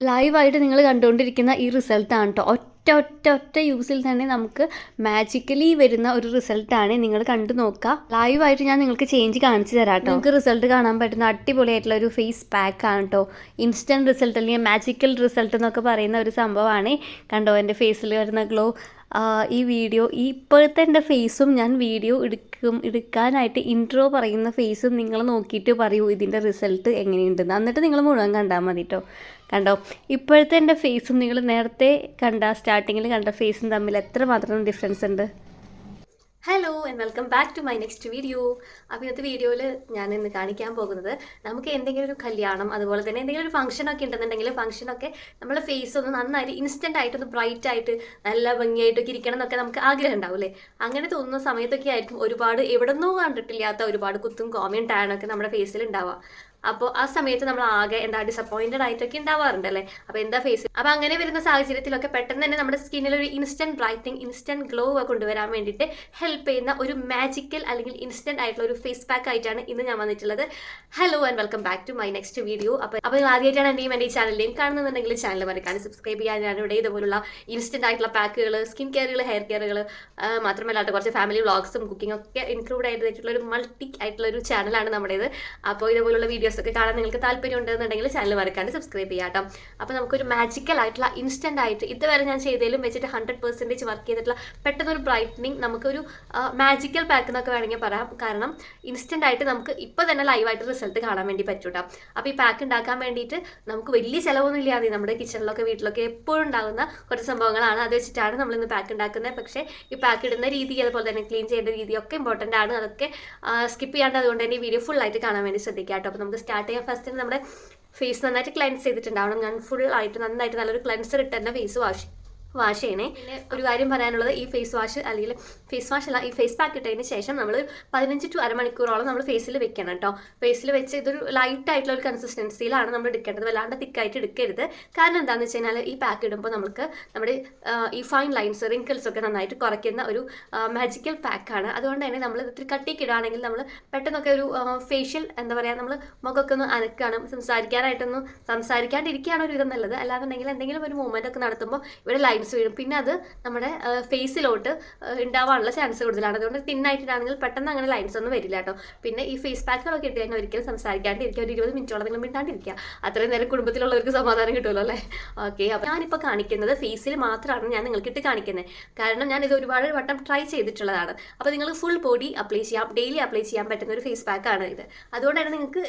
ലൈവായിട്ട് നിങ്ങൾ കണ്ടുകൊണ്ടിരിക്കുന്ന ഈ റിസൾട്ടാണ് കേട്ടോ ഒറ്റ ഒറ്റ ഒറ്റ യൂസിൽ തന്നെ നമുക്ക് മാജിക്കലി വരുന്ന ഒരു റിസൾട്ടാണ് നിങ്ങൾ കണ്ടു നോക്കുക ലൈവായിട്ട് ഞാൻ നിങ്ങൾക്ക് ചേഞ്ച് കാണിച്ചു തരാം കേട്ടോ നിങ്ങൾക്ക് റിസൾട്ട് കാണാൻ പറ്റുന്ന അടിപൊളിയായിട്ടുള്ള ഒരു ഫേസ് പാക്ക് ആണ് കേട്ടോ ഇൻസ്റ്റന്റ് റിസൾട്ട് അല്ലെങ്കിൽ മാജിക്കൽ റിസൾട്ട് എന്നൊക്കെ പറയുന്ന ഒരു സംഭവമാണ്. കണ്ടോ എന്റെ ഫേസിൽ വരുന്ന ഗ്ലോ ഈ വീഡിയോ ഈ ഇപ്പോഴത്തെ എന്റെ ഫേസും ഞാൻ വീഡിയോ എടുക്കും എടുക്കാനായിട്ട് ഇൻട്രോ പറയുന്ന ഫേസും നിങ്ങൾ നോക്കിയിട്ട് പറയൂ ഇതിന്റെ റിസൾട്ട് എങ്ങനെയുണ്ടെന്ന്. എന്നിട്ട് നിങ്ങൾ മുഴുവൻ കണ്ടാൽ മതി കേട്ടോ കണ്ടോ? ഇപ്പോഴത്തെ എന്റെ ഫേസും നിങ്ങൾ നേരത്തെ കണ്ട സ്റ്റാർട്ടിങ്ങിൽ കണ്ട ഫേസും തമ്മിൽ എത്ര മാത്രം ഡിഫറൻസ് ഉണ്ട്? Hello and welcome back to my next video അപ്പോൾ ഇന്നത്തെ വീഡിയോയിൽ ഞാൻ ഇന്ന് കാണിക്കാൻ പോകുന്നത് നമുക്ക് എന്തെങ്കിലും ഒരു കല്യാണം അതുപോലെ തന്നെ എന്തെങ്കിലും ഒരു ഫംഗ്ഷൻ ഒക്കെ ഉണ്ടെന്നുണ്ടെങ്കിൽ ഫംഗ്ഷനൊക്കെ നമ്മുടെ ഫേസ് ഒന്ന് നന്നായിട്ട് ഇൻസ്റ്റന്റ് ആയിട്ട് ഒന്ന് ബ്രൈറ്റ് ആയിട്ട് നല്ല ഭംഗിയായിട്ടൊക്കെ ഇരിക്കണം എന്നൊക്കെ നമുക്ക് ആഗ്രഹം ഉണ്ടാവില്ലേ അങ്ങനെ തോന്നുന്ന സമയത്തൊക്കെ ആയിരിക്കും ഒരുപാട് എവിടെ നിന്നോ കണ്ടിട്ടില്ലാത്ത ഒരുപാട് കുത്തും കോമയും ടാനൊക്കെ നമ്മുടെ ഫേസിൽ ഉണ്ടാവുക. അപ്പോൾ ആ സമയത്ത് നമ്മൾ ആകെ എന്താ ഡിസപ്പോയിന്റഡ് ആയിട്ടൊക്കെ ഉണ്ടാവാറുണ്ട് അല്ലേ? അപ്പോൾ എന്താ ഫേസ് അപ്പോൾ അങ്ങനെ വരുന്ന സാഹചര്യത്തിലൊക്കെ പെട്ടെന്ന് തന്നെ നമ്മുടെ സ്കിന്നിൽ ഒരു ഇൻസ്റ്റന്റ് ബ്രൈറ്റനിങ് ഇൻസ്റ്റന്റ് ഗ്ലോ കൊണ്ടുവരാൻ വേണ്ടിയിട്ട് ഹെൽപ്പ് ചെയ്യുന്ന ഒരു മാജിക്കൽ അല്ലെങ്കിൽ ഇൻസ്റ്റന്റ് ആയിട്ടുള്ള ഒരു ഫേസ് പാക്ക് ആയിട്ടാണ് ഇന്ന് ഞാൻ വന്നിട്ടുള്ളത്. Hello and welcome back to my next video അപ്പോൾ അപ്പോൾ നിങ്ങൾ ആദ്യമായിട്ടാണ് എന്റെ ഈ ചാനലിലെയും കാണുന്നുണ്ടെങ്കിൽ ചാനൽ മറക്കാണ് സബ്സ്ക്രൈബ് ചെയ്യാൻ ഇവിടെ ഇതുപോലുള്ള ഇൻസ്റ്റന്റ് ആയിട്ടുള്ള പാക്കുകൾ സ്കിൻ കെയറുകൾ ഹെയർ കെയറുകൾ മാത്രമല്ല കുറച്ച് ഫാമിലി വ്ളോഗ്സും കുക്കിംഗ് ഒക്കെ ഇൻക്ലൂഡ് ആയിട്ടുള്ള ഒരു മൾട്ടി ആയിട്ടുള്ള ഒരു ചാനലാണ് നമ്മുടേത്. അപ്പോൾ ഇതുപോലുള്ള വീഡിയോസ് ഒക്കെ കാണാൻ നിങ്ങൾക്ക് താല്പര്യം ഉണ്ടെന്നുണ്ടെങ്കിൽ ചാനൽ മറക്കാണ്ട് സബ്സ്ക്രൈബ് ചെയ്യാം കേട്ടോ അപ്പോൾ നമുക്കൊരു മാജിക്കൽ ആയിട്ടുള്ള ഇൻസ്റ്റന്റ് ആയിട്ട് ഇതുവരെ ഞാൻ ചെയ്തതിലും വെച്ചിട്ട് ഹൺഡ്രഡ് പെർസെന്റേജ് വർക്ക് ചെയ്തിട്ടുള്ള പെട്ടെന്നൊരു ബ്രൈറ്റനിങ് നമുക്കൊരു മാജിക്കൽ പാക്ക് എന്നൊക്കെ വേണമെങ്കിൽ പറയാം. കാരണം ഇൻസ്റ്റന്റ് ആയിട്ട് നമുക്ക് ഇപ്പോൾ തന്നെ ലൈവായിട്ട് റിസൾട്ട് കാണാൻ വേണ്ടി പറ്റും കേട്ടോ അപ്പോൾ ഈ പാക്ക് ഉണ്ടാക്കാൻ വേണ്ടിയിട്ട് നമുക്ക് വലിയ ചിലവൊന്നും ഇല്ലാതെ നമ്മുടെ കിച്ചണിലൊക്കെ വീട്ടിലൊക്കെ എപ്പോഴും ഉണ്ടാകുന്ന കുറച്ച് സംഭവങ്ങളാണ്. അത് വെച്ചിട്ടാണ് നമ്മൾ ഇന്ന് പാക്ക് ഉണ്ടാക്കുന്നത്. പക്ഷേ ഈ പാക്ക് ഇടുന്ന രീതി അതുപോലെ തന്നെ ക്ലീൻ ചെയ്യേണ്ട രീതി ഒക്കെ ഇമ്പോർട്ടന്റ് ആണ്. അതൊക്കെ സ്കിപ്പ് ചെയ്യാണ്ട് അതുകൊണ്ട് തന്നെ ഈ വീഡിയോ ഫുൾ ആയിട്ട് കാണാൻ വേണ്ടി ശ്രദ്ധിക്കാം കേട്ടോ അപ്പോൾ നമുക്ക് സ്റ്റാർട്ട് ചെയ്യാൻ ഫസ്റ്റ് നമ്മുടെ ഫേസ് നന്നായിട്ട് ക്ലെൻസ് ചെയ്തിട്ടുണ്ടാവണം ഞാൻ ഫുൾ ആയിട്ട് നന്നായിട്ട് നല്ലൊരു ക്ലെൻസർ ഇട്ട് തന്നെ ഫേസ് വാഷ് വാഷ് ചെയ്യണേ. പിന്നെ ഒരു കാര്യം പറയാനുള്ളത് ഈ ഫേസ് വാഷ് അല്ലെങ്കിൽ ഫേസ് വാഷ് അല്ല ഈ ഫേസ് പാക്ക് ഇട്ടതിന് ശേഷം നമ്മൾ പതിനഞ്ച് ടു അരമണിക്കൂറോളം നമ്മൾ ഫേസിൽ വെക്കണം കേട്ടോ. ഫേസിൽ വെച്ച് ഇതൊരു ലൈറ്റ് ആയിട്ടുള്ള ഒരു കൺസിസ്റ്റൻസിയിലാണ് നമ്മൾ എടുക്കേണ്ടത്. വല്ലാണ്ട് തിക്കായിട്ട് എടുക്കരുത്. കാരണം എന്താണെന്ന് വെച്ച് കഴിഞ്ഞാൽ ഈ പാക്ക് ഇടുമ്പോൾ നമുക്ക് നമ്മുടെ ഈ ഫൈൻ ലൈൻസ് റിങ്കിൾസ് ഒക്കെ നന്നായിട്ട് കുറയ്ക്കുന്ന ഒരു മാജിക്കൽ പാക്കാണ് അതുകൊണ്ട് തന്നെ നമ്മൾ ഇത്തിരി കട്ടിക്ക് ഇടുകയാണെങ്കിൽ നമ്മൾ പെട്ടെന്നൊക്കെ ഒരു ഫേഷ്യൽ എന്താ പറയുക നമ്മൾ മുഖമൊക്കെ ഒന്ന് അനക്കാണ് സംസാരിക്കാനായിട്ടൊന്നും സംസാരിക്കാണ്ടിരിക്കുകയാണ് ഒരു വിധം നല്ലത്. അല്ലാന്നുണ്ടെങ്കിൽ എന്തെങ്കിലും ഒരു മൂവ്മെന്റ് ഒക്കെ നടത്തുമ്പോൾ ഇവിടെ ലൈൻസ് വീഴും പിന്നെ അത് നമ്മുടെ ഫേസിലോട്ട് ഉണ്ടാവാനുള്ള ചാൻസ് കൂടുതലാണ്. അതുകൊണ്ട് തിന്നായിട്ടാണെങ്കിൽ പെട്ടെന്ന് അങ്ങനെ ലൈൻസ് ഒന്നും വരില്ല കേട്ടോ പിന്നെ ഈ ഫേസ് പാക്കുകളൊക്കെ ഇട്ട് കഴിഞ്ഞാൽ ഒരിക്കലും സംസാരിക്കാണ്ടിരിക്കുക. ഒരു ഇരുപത് മിനിറ്റോളം നിങ്ങൾ മിണ്ടാണ്ടിരിക്കുക. അത്രയും നേരം കുടുംബത്തിലുള്ളവർക്ക് സമാധാനം കിട്ടുമല്ലോ അല്ലേ? ഓക്കെ അപ്പോൾ ഞാനിപ്പോൾ കാണിക്കുന്നത് ഫേസിൽ മാത്രമാണ് ഞാൻ നിങ്ങൾക്ക് ഇട്ട് കാണിക്കുന്നത് കാരണം ഞാൻ ഇത് ഒരുപാട് വട്ടം ട്രൈ ചെയ്തിട്ടുള്ളതാണ്. അപ്പോൾ നിങ്ങൾ ഫുൾ ബോഡി അപ്ലൈ ചെയ്യാം. ഡെയിലി അപ്ലൈ ചെയ്യാൻ പറ്റുന്ന ഒരു ഫേസ് പാക്കാണ് ഇത്. അതുകൊണ്ടാണ് നിങ്ങൾക്ക്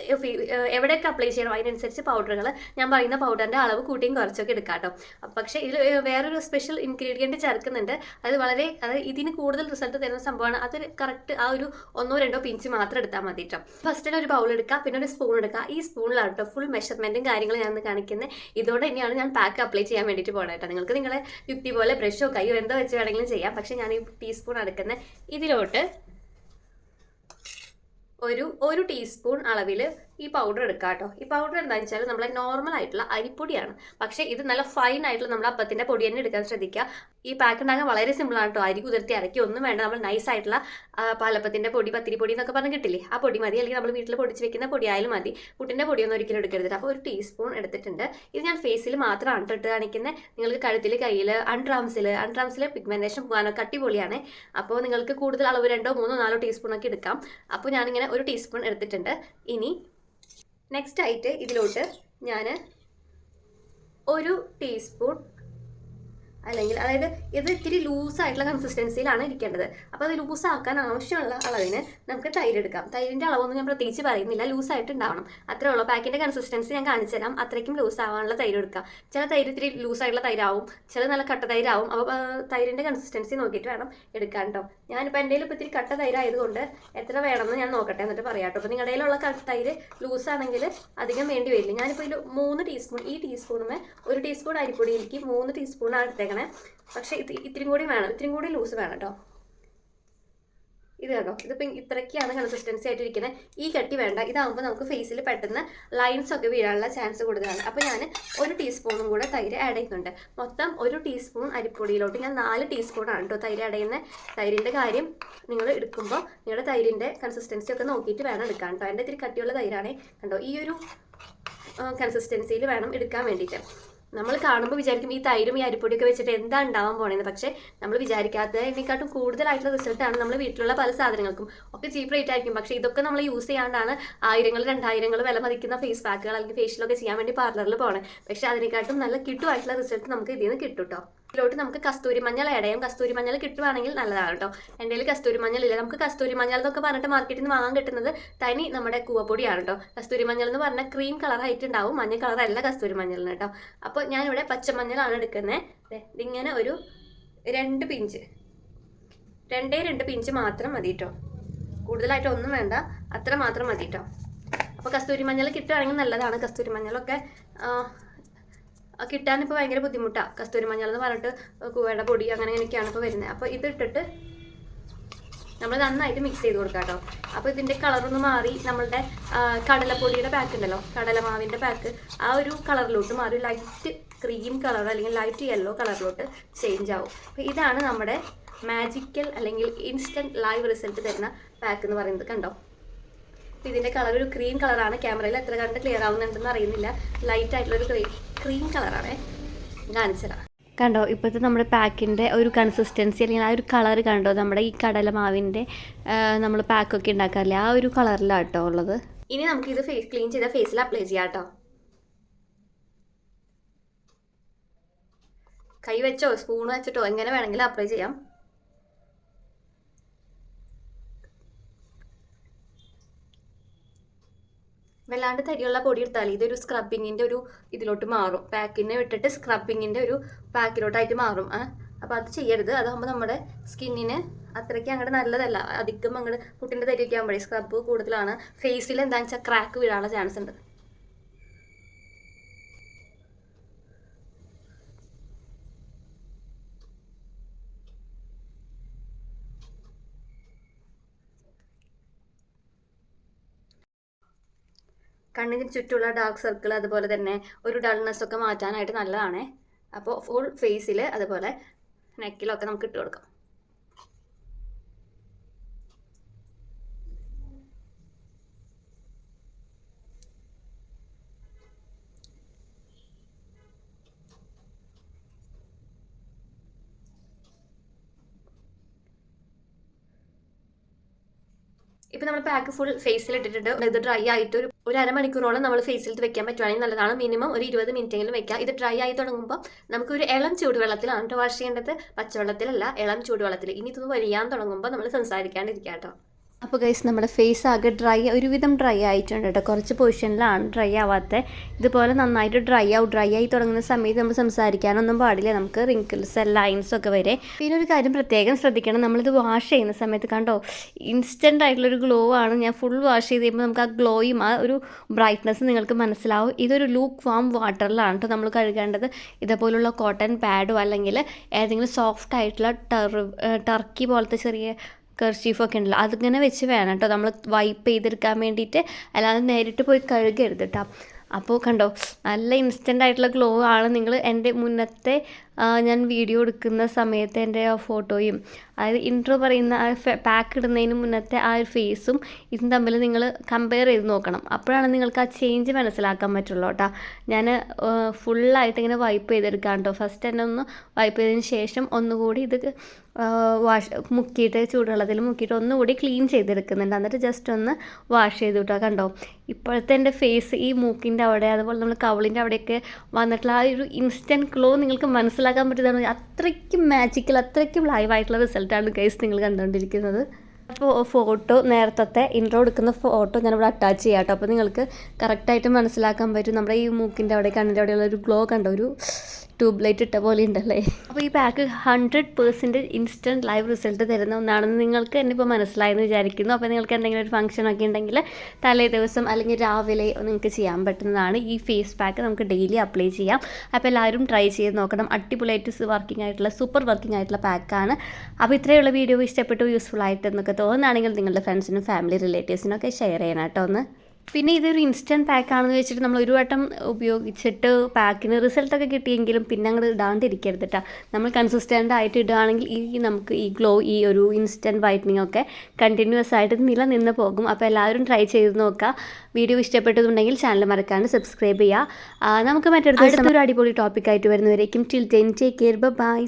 എവിടെയൊക്കെ അപ്ലൈ ചെയ്യണം? അതിനനുസരിച്ച് പൗഡറുകൾ ഞാൻ പറയുന്ന പൗഡറിന്റെ അളവ് കൂട്ടിയും കുറച്ചൊക്കെ എടുക്കാം കേട്ടോ പക്ഷേ ഇതിൽ വേറൊരു സ്പെഷ്യൽ ഇൻഗ്രീഡിയന്റ് ചേർക്കുന്നുണ്ട്. അത് വളരെ അത് ഇതിന് കൂടുതൽ റിസൾട്ട് തരുന്ന സംഭവമാണ്. അത് കറക്റ്റ് ആ ഒരു ഒന്നോ രണ്ടോ പിഞ്ച് മാത്രം എടുത്താൽ മതി കേട്ടോ ഫസ്റ്റ് ഒരു ബൗൾ എടുക്കുക പിന്നെ ഒരു സ്പൂൺ എടുക്കുക ഈ സ്പൂണിലാണ് കേട്ടോ ഫുൾ മെഷർമെന്റും കാര്യങ്ങളും ഞാൻ കാണിക്കുന്നത് ഇതോടെ തന്നെയാണ് ഞാൻ പാക്ക് അപ്ലൈ ചെയ്യാൻ വേണ്ടിയിട്ട് പോകണം കേട്ടോ നിങ്ങൾക്ക് നിങ്ങളെ യുക്തി പോലെ ബ്രഷോ കൈയോ എന്തോ വെച്ച് വേണമെങ്കിലും ചെയ്യാം. പക്ഷേ ഞാൻ ഈ ടീസ്പൂൺ എടുക്കുന്ന ഇതിലോട്ട് ഒരു ഒരു ടീസ്പൂൺ അളവിൽ ഈ പൗഡർ എടുക്കുക കേട്ടോ ഈ പൗഡർ എന്താണെന്ന് വെച്ചാൽ നമ്മളെ നോർമൽ ആയിട്ടുള്ള അരിപ്പൊടിയാണ്. പക്ഷേ ഇത് നല്ല ഫൈൻ ആയിട്ടുള്ള നമ്മൾ അപ്പത്തിന്റെ പൊടി തന്നെ എടുക്കാൻ ശ്രദ്ധിക്കുക. ഈ പാക്ക് ഉണ്ടാക്കാൻ വളരെ സിമ്പിളാണ് കേട്ടോ അരി കുതിർത്തി അരക്കി ഒന്നും വേണ്ട. നമ്മൾ നൈസ് ആയിട്ടുള്ള പാലപ്പത്തിന്റെ പൊടി പത്തിരി പൊടി എന്നൊക്കെ പറഞ്ഞ് കിട്ടില്ലേ? ആ പൊടി മതി. അല്ലെങ്കിൽ നമ്മൾ വീട്ടിൽ പൊടിച്ച് വെക്കുന്ന പൊടി ആയാലും മതി. പുട്ടിന്റെ പൊടിയൊന്നും ഒരിക്കലും എടുക്കരുത് അപ്പോൾ ഒരു ടീസ്പൂൺ എടുത്തിട്ടുണ്ട്. ഇത് ഞാൻ ഫേസിൽ മാത്രമാണ് അണ്ടിട്ട് കാണിക്കുന്നത് നിങ്ങൾക്ക് കഴുത്തിൽ കയ്യിൽ അൺട്രാംസിൽ അൺട്രാംസിൽ പിഗ്മെന്റേഷൻ പോകാനൊക്കെ അടിപൊളിയാണ്. അപ്പോൾ നിങ്ങൾക്ക് കൂടുതൽ അളവ് രണ്ടോ മൂന്നോ നാലോ ടീസ്പൂണൊക്കെ എടുക്കാം. അപ്പോൾ ഞാനിങ്ങനെ ഒരു ടീസ്പൂൺ എടുത്തിട്ടുണ്ട്. ഇനി നെക്സ്റ്റ് ആയിട്ട് ഇതിലോട്ട് ഞാൻ ഒരു ടീസ്പൂൺ അല്ലെങ്കിൽ അതായത് ഇത് ഇത്തിരി ലൂസായിട്ടുള്ള കൺസിസ്റ്റൻസിയിലാണ് ഇരിക്കേണ്ടത്. അപ്പോൾ അത് ലൂസാക്കാൻ ആവശ്യമുള്ള അളവിന് നമുക്ക് തൈര് എടുക്കാം. തൈരിന്റെ അളവൊന്നും ഞാൻ പ്രത്യേകിച്ച് പറയുന്നില്ല. ലൂസായിട്ട് ഉണ്ടാവണം. അത്രേ ഉള്ളൂ. പാക്കിന്റെ കൺസിസ്റ്റൻസി ഞാൻ കാണിച്ചു തരാം. അത്രയ്ക്കും ലൂസ് ആവാനുള്ള തൈര് എടുക്കാം. ചില തൈര് ഇത്തിരി ലൂസായിട്ടുള്ള തൈരാവും. ചില നല്ല കട്ട തൈരാവും. അപ്പോൾ തൈരിന്റെ കൺസിസ്റ്റൻസി നോക്കിയിട്ട് വേണം എടുക്കാൻ കേട്ടോ ഞാനിപ്പോൾ എന്റെ ഇപ്പോൾ ഇത്തിരി കട്ട തൈരായതുകൊണ്ട് എത്ര വേണമെന്ന് ഞാൻ നോക്കട്ടെ എന്നിട്ട് പറയാം കേട്ടോ അപ്പോൾ നിങ്ങളുടെ കയ്യിലുള്ള തൈര് ലൂസാണെങ്കിൽ അധികം വേണ്ടി വരില്ല. ഞാനിപ്പോൾ ഇതിൽ മൂന്ന് ടീസ്പൂൺ ഈ ടീസ്പൂണുമേ ഒരു ടീസ്പൂൺ അരിപ്പൊടിയിലേക്ക് മൂന്ന് ടീസ്പൂണാണ് എടുത്തേക്കണം എടുക്കണേ പക്ഷേ ഇത് ഇത്തിരി കൂടി വേണം. ഇത്തിരി കൂടി ലൂസ് വേണം കേട്ടോ ഇത് കേട്ടോ ഇതിപ്പോൾ ഇത്രയ്ക്കാണ് കൺസിസ്റ്റൻസി ആയിട്ടിരിക്കുന്നത് ഈ കട്ടി വേണ്ട. ഇതാകുമ്പോൾ നമുക്ക് ഫേസിൽ പെട്ടെന്ന് ലൈൻസ് ഒക്കെ വീഴാനുള്ള ചാൻസ് കൂടുതലാണ്. അപ്പോൾ ഞാൻ ഒരു ടീസ്പൂണും കൂടെ തൈര് ആഡ് ചെയ്യുന്നുണ്ട്. മൊത്തം ഒരു ടീസ്പൂൺ അരിപ്പൊടിയിലോട്ട് ഞാൻ നാല് ടീസ്പൂണാണ് കേട്ടോ തൈര് ആഡ് ചെയ്യുന്നത് തൈരിന്റെ കാര്യം നിങ്ങൾ എടുക്കുമ്പോൾ നിങ്ങളുടെ തൈരിന്റെ കൺസിസ്റ്റൻസി ഒക്കെ നോക്കിയിട്ട് വേണം എടുക്കാൻ കേട്ടോ എന്റെ ഇത്തിരി കട്ടിയുള്ള തൈരാണേ. കണ്ടോ? ഈ ഒരു കൺസിസ്റ്റൻസിയിൽ വേണം എടുക്കാൻ വേണ്ടിയിട്ട്. നമ്മൾ കാണുമ്പോൾ വിചാരിക്കും ഈ തൈരും ഈ അരിപ്പൊടിയൊക്കെ വെച്ചിട്ട് എന്താ ഉണ്ടാവാൻ പോണേന്ന്. പക്ഷേ നമ്മൾ വിചാരിക്കാത്തതിനെക്കാട്ടും കൂടുതലായിട്ടുള്ള റിസൾട്ടാണ് നമ്മൾ വീട്ടിലുള്ള പല സാധനങ്ങൾക്കും. ഒക്കെ ചീപ്പ് റേറ്റ് ആയിരിക്കും. പക്ഷെ ഇതൊക്കെ നമ്മൾ യൂസ് ചെയ്യാണ്ടാണ് ആയിരങ്ങൾ രണ്ടായിരങ്ങൾ വില മതിക്കുന്ന ഫേസ് പാക്കുകൾ അല്ലെങ്കിൽ ഫേഷ്യലൊക്കെ ചെയ്യാൻ വേണ്ടി പാർലറിൽ പോണേ. പക്ഷെ അതിനെക്കാട്ടും നല്ല കിട്ടുമായിട്ടുള്ള റിസൾട്ട് നമുക്ക് ഇതിൽ നിന്ന് കിട്ടും കേട്ടോ ഇതിലോട്ട് നമുക്ക് കസ്തൂരി മഞ്ഞൾ ചെയ്യാം. കസ്തൂരി മഞ്ഞൾ കിട്ടുവാണെങ്കിൽ നല്ലതാണ് കേട്ടോ. എന്റെ കയ്യിൽ കസ്തൂരി മഞ്ഞൾ ഇല്ല. നമുക്ക് കസ്തൂരി മഞ്ഞൾ എന്നൊക്കെ പറഞ്ഞിട്ട് മാർക്കറ്റിൽ നിന്ന് വാങ്ങാൻ കിട്ടുന്നത് തനി നമ്മുടെ കൂവപ്പൊടിയാണ് കേട്ടോ. കസ്തൂരി മഞ്ഞൾ എന്ന് പറഞ്ഞാൽ ക്രീം കളർ ആയിട്ട് ഉണ്ടാവും. മഞ്ഞ അല്ല കസ്തൂരി മഞ്ഞളിന് കേട്ടോ. അപ്പോൾ ഞാനിവിടെ പച്ചമഞ്ഞളാണ് എടുക്കുന്നത്. ഇതിങ്ങനെ ഒരു രണ്ട് പിഞ്ച്. രണ്ടേ രണ്ട് പിഞ്ച് മാത്രം മതി കേട്ടോ. കൂടുതലായിട്ട് ഒന്നും വേണ്ട. അത്ര മാത്രം മതി കേട്ടോ. അപ്പോൾ കസ്തൂരി മഞ്ഞൾ കിട്ടുകയാണെങ്കിൽ നല്ലതാണ് കസ്തൂരി മഞ്ഞളൊക്കെ. ആ, ഇപ്പോൾ ഭയങ്കര ബുദ്ധിമുട്ടാണ് കസ്തൂരി മഞ്ഞൾ എന്ന് പറഞ്ഞിട്ട് കൂവയുടെ പൊടി അങ്ങനെ ഇങ്ങനെയൊക്കെയാണ് ഇപ്പോൾ വരുന്നത്. അപ്പോൾ ഇത് ഇട്ടിട്ട് നമ്മൾ നന്നായിട്ട് മിക്സ് ചെയ്ത് കൊടുക്കാം കേട്ടോ അപ്പോൾ ഇതിന്റെ കളറൊന്ന് മാറി നമ്മളുടെ കടലപ്പൊടിയുടെ പാക്ക് ഉണ്ടല്ലോ കടലമാവിന്റെ പാക്ക് ആ ഒരു കളറിലോട്ട് മാറി ലൈറ്റ് ക്രീം കളർ അല്ലെങ്കിൽ ലൈറ്റ് യെല്ലോ കളറിലോട്ട് ചേഞ്ച് ആവും. അപ്പോൾ ഇതാണ് നമ്മുടെ മാജിക്കൽ അല്ലെങ്കിൽ ഇൻസ്റ്റന്റ് ലൈവ് റിസൾട്ട് തരുന്ന പാക്ക് എന്ന് പറയുന്നത്. കണ്ടോ? അപ്പോൾ ഇതിന്റെ കളർ ഒരു ക്രീം കളറാണ് ക്യാമറയിൽ എത്ര കണ്ട് ക്ലിയർ ആവുന്നുണ്ടെന്ന് അറിയുന്നില്ല. ലൈറ്റ് ആയിട്ടുള്ള ഒരു ക്രീം കളറാണ് കാണിച്ചതാണ് കണ്ടോ ഇപ്പോഴത്തെ നമ്മുടെ പാക്കിന്റെ ഒരു കൺസിസ്റ്റൻസി അല്ലെങ്കിൽ ആ ഒരു കളർ കണ്ടോ? നമ്മുടെ ഈ കടലമാവിന്റെ നമ്മൾ പാക്കൊക്കെ ഉണ്ടാക്കാറില്ലേ? ആ ഒരു കളറിലാണ് കേട്ടോ ഉള്ളത്. ഇനി നമുക്ക് ഇത് ഫേസ് ക്ലീൻ ചെയ്ത ഫേസിൽ അപ്ലൈ ചെയ്യാം കേട്ടോ കൈ വെച്ചോ? സ്പൂൺ വെച്ചിട്ടോ? എങ്ങനെ വേണമെങ്കിലും അപ്ലൈ ചെയ്യാം. വല്ലാണ്ട് തരിയുള്ള പൊടി എടുത്താൽ ഇതൊരു സ്ക്രബിങ്ങിന്റെ ഒരു ഇതിലോട്ട് മാറും. പാക്കിനെ വിട്ടിട്ട് സ്ക്രബിങ്ങിന്റെ ഒരു പാക്കിലോട്ടായിട്ട് മാറും. അപ്പോൾ അത് ചെയ്യരുത്. അതാകുമ്പോൾ നമ്മുടെ സ്കിന്നിന് അത്രയ്ക്ക് അങ്ങോട്ട് നല്ലതല്ല. അധികം അങ്ങോട്ട് പുട്ടിന്റെ തരിയൊക്കെ ആകുമ്പോഴേ സ്ക്രബ് കൂടുതലാണ്. ഫേസിൽ എന്താണെന്ന് വെച്ചാൽ ക്രാക്ക് വീഴാനുള്ള ചാൻസ് ഉണ്ട്. കണ്ണിന് ചുറ്റുമുള്ള ഡാർക്ക് സർക്കിൾ അതുപോലെ തന്നെ ഒരു ഡൾനെസ് ഒക്കെ മാറ്റാനായിട്ട് നല്ലതാണ്. അപ്പോൾ ഫുൾ ഫേസിൽ അതുപോലെ നെക്കിലൊക്കെ നമുക്ക് ഇട്ട് കൊടുക്കാം ഇപ്പൊ നമ്മൾ പാക്ക് ഫുൾ ഫേസിൽ ഇട്ടിട്ടുണ്ട്. ഇത് ഡ്രൈ ആയിട്ട് ഒരു ഒരു അരമണിക്കൂറോളം നമ്മൾ ഫേസിൽ വെക്കാൻ പറ്റുവാണെങ്കിൽ നല്ലതാണ്. മിനിമം ഒരു ഇരുപത് മിനിറ്റെങ്കിലും വെക്കാം. ഇത് ഡ്രൈ ആയി തുടങ്ങുമ്പോൾ നമുക്ക് ഒരു ഇളം ചൂടുവെള്ളത്തിലാണ്. വാഷ് ചെയ്യേണ്ടത് പച്ചവെള്ളത്തിലല്ല ഇളം ചൂടുവെള്ളത്തിൽ ഇനി ഇത് വലിയാൻ തുടങ്ങുമ്പോൾ നമ്മൾ സംസാരിക്കാണ്ടിരിക്കാം കേട്ടോ അപ്പോൾ ഗൈസ് നമ്മുടെ ഫേസ് ആകെ ഡ്രൈ ഒരുവിധം ഡ്രൈ ആയിട്ടുണ്ട് കേട്ടോ. കുറച്ച് പൊസിഷനിലാണ് ഡ്രൈ ആവാത്ത. ഇതുപോലെ നന്നായിട്ട് ഡ്രൈ ആവും. ഡ്രൈ ആയി തുടങ്ങുന്ന സമയത്ത് നമ്മൾ സംസാരിക്കാനൊന്നും പാടില്ല. നമുക്ക് റിങ്കിൾസ് ലൈൻസ് ഒക്കെ വരെ. പിന്നെ ഒരു കാര്യം പ്രത്യേകം ശ്രദ്ധിക്കണം. നമ്മളിത് വാഷ് ചെയ്യുന്ന സമയത്ത് കണ്ടോ ഇൻസ്റ്റന്റ് ആയിട്ടുള്ളൊരു ഗ്ലോ ആണ്. ഞാൻ ഫുൾ വാഷ് ചെയ്ത് കഴിയുമ്പോൾ നമുക്ക് ആ ഗ്ലോയും ആ ഒരു ബ്രൈറ്റ്നസ് നിങ്ങൾക്ക് മനസ്സിലാവും. ഇതൊരു ലൂക്ക് വാം വാട്ടറിലാണ് കേട്ടോ നമ്മൾ കഴുകേണ്ടത്. ഇതേപോലുള്ള കോട്ടൺ പാഡോ അല്ലെങ്കിൽ ഏതെങ്കിലും സോഫ്റ്റ് ആയിട്ടുള്ള ടർ ടർക്കി പോലത്തെ ചെറിയ കർച്ചീഫൊക്കെ ഉണ്ടല്ലോ അതിങ്ങനെ വെച്ച് വേണം കേട്ടോ നമ്മൾ വൈപ്പ് ചെയ്തെടുക്കാൻ വേണ്ടിയിട്ട് അല്ലാതെ നേരിട്ട് പോയി കഴുകരുത് കേട്ടോ അപ്പോൾ കണ്ടോ നല്ല ഇൻസ്റ്റന്റ് ആയിട്ടുള്ള ഗ്ലോ ആണ്. നിങ്ങൾ എന്റെ മുന്നത്തെ ഞാൻ വീഡിയോ എടുക്കുന്ന സമയത്ത് എന്റെ ആ ഫോട്ടോയും അതായത് ഇൻട്രോ പറയുന്ന ആ പാക്ക് ഇടുന്നതിന് മുന്നത്തെ ആ ഒരു ഫേസും ഇതും തമ്മിൽ നിങ്ങൾ കമ്പയർ ചെയ്ത് നോക്കണം. അപ്പോഴാണ് നിങ്ങൾക്ക് ആ ചേഞ്ച് മനസ്സിലാക്കാൻ പറ്റുള്ളൂ കേട്ടോ. ഞാൻ ഫുള്ളായിട്ട് ഇങ്ങനെ വൈപ്പ് ചെയ്തെടുക്കാം കേട്ടോ. ഫസ്റ്റ് തന്നെ ഒന്ന് വൈപ്പ് ചെയ്തതിന് ശേഷം ഒന്നുകൂടി ഇത് വാഷ് മുക്കിയിട്ട് ചൂടുവെള്ളത്തിൽ മുക്കിയിട്ട് ഒന്നുകൂടി ക്ലീൻ ചെയ്തെടുക്കുന്നുണ്ട്. എന്നിട്ട് ജസ്റ്റ് ഒന്ന് വാഷ് ചെയ്ത് കേട്ടോ. കണ്ടോ? ഇപ്പോഴത്തെ എന്റെ ഫേസ് ഈ മൂക്കിന്റെ അവിടെ അതുപോലെ നമ്മൾ കവളിന്റെ അവിടെയൊക്കെ വന്നിട്ടുള്ള ആ ഒരു ഇൻസ്റ്റന്റ് ഗ്ലോ നിങ്ങൾക്ക് മനസ്സിലാക്കാൻ പറ്റുന്നതാണ്. അത്രയ്ക്കും മാജിക്കൽ അത്രയ്ക്കും ലൈവായിട്ടുള്ള റിസൾട്ടാണ് കേസ് നിങ്ങൾ കണ്ടുകൊണ്ടിരിക്കുന്നത് അപ്പോൾ ഫോട്ടോ നേരത്തെ ഇൻട്രോ എടുക്കുന്ന ഫോട്ടോ ഞാനിവിടെ അറ്റാച്ച് ചെയ്യാം കേട്ടോ. അപ്പോൾ നിങ്ങൾക്ക് കറക്റ്റായിട്ട് മനസ്സിലാക്കാൻ പറ്റും. നമ്മുടെ ഈ മൂക്കിന്റെ അവിടെ കണ്ണിന്റെ അവിടെയുള്ള ഒരു ഗ്ലോ കണ്ടോ? ഒരു ട്യൂബ് ലൈറ്റ് ഇട്ട പോലെ ഉണ്ടല്ലേ അപ്പോൾ ഈ pack hundred percentage instant live result തരുന്ന ഒന്നാണെന്ന് നിങ്ങൾക്ക് തന്നെ ഇപ്പോൾ മനസ്സിലായെന്ന് വിചാരിക്കുന്നു. അപ്പോൾ നിങ്ങൾക്ക് എന്തെങ്കിലും ഒരു ഫംഗ്ഷൻ ഒക്കെ ഉണ്ടെങ്കിൽ തലേ ദിവസം അല്ലെങ്കിൽ രാവിലെ നിങ്ങൾക്ക് ചെയ്യാൻ പറ്റുന്നതാണ്. ഈ ഫേസ് പാക്ക് നമുക്ക് ഡെയിലി അപ്ലൈ ചെയ്യാം. അപ്പോൾ എല്ലാവരും ട്രൈ ചെയ്ത് നോക്കണം. അടിപൊളിയായിട്ട് വർക്കിംഗ് ആയിട്ടുള്ള സൂപ്പർ വർക്കിംഗ് ആയിട്ടുള്ള പാക്കാണ് അപ്പോൾ ഇത്രയുള്ള വീഡിയോ ഇഷ്ടപ്പെട്ടു യൂസ്ഫുൾ ആയിട്ട് എന്നൊക്കെ തോന്നുകയാണെങ്കിൽ നിങ്ങളുടെ ഫ്രണ്ട്സിനും ഫാമിലി റിലേറ്റീവ്സിനും ഒക്കെ ഷെയർ ചെയ്യണം കേട്ടോ ഒന്ന്. പിന്നെ ഇതൊരു ഇൻസ്റ്റന്റ് പാക്ക് ആണെന്ന് വെച്ചിട്ട് നമ്മൾ ഒരു വട്ടം ഉപയോഗിച്ചിട്ട് പാക്കിന് റിസൾട്ടൊക്കെ കിട്ടിയെങ്കിലും പിന്നെ അങ്ങോട്ട് ഇടാണ്ടിരിക്കരുത് കേട്ടോ നമ്മൾ കൺസിസ്റ്റന്റ് ആയിട്ട് ഇടുകയാണെങ്കിൽ ഈ നമുക്ക് ഈ ഗ്ലോ ഈ ഒരു ഇൻസ്റ്റന്റ് വൈറ്റനിങ് ഒക്കെ കണ്ടിന്യൂസ് ആയിട്ട് നിലനിന്ന് പോകും. അപ്പോൾ എല്ലാവരും ട്രൈ ചെയ്ത് നോക്കുക വീഡിയോ ഇഷ്ടപ്പെട്ടതുണ്ടെങ്കിൽ ചാനൽ മറക്കാണ്ട് സബ്സ്ക്രൈബ് ചെയ്യുക നമുക്ക് മറ്റൊരു ദിവസം ഒരു അടിപൊളി ടോപ്പിക്കായിട്ട് വരുന്നവരേക്കും. Till then take care bye